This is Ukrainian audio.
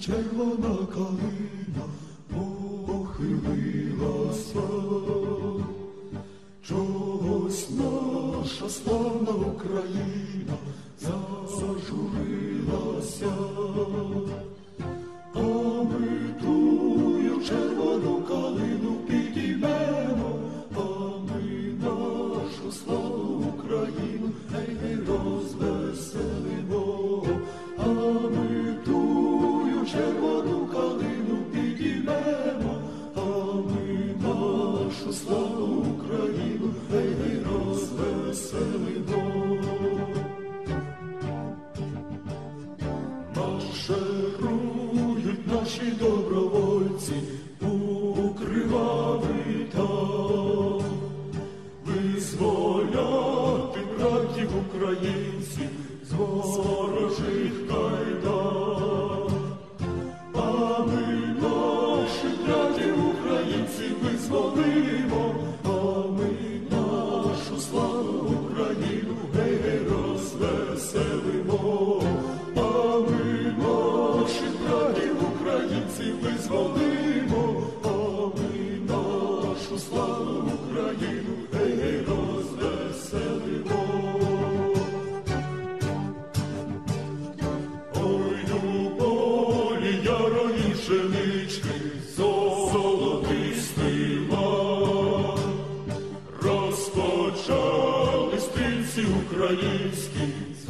червона калина похилилася, чогось наша славна Україна зажурилася, а червону калину підіймемо, а ми нашу славну Україну наші добровольці покривали там, визволяти братів українців з ворожих українців визволимо, а ми нашу славу Україну гей, розвеселимо. Ой, у полі ярої пшенички, золотистий. Розпочали стрільці українські з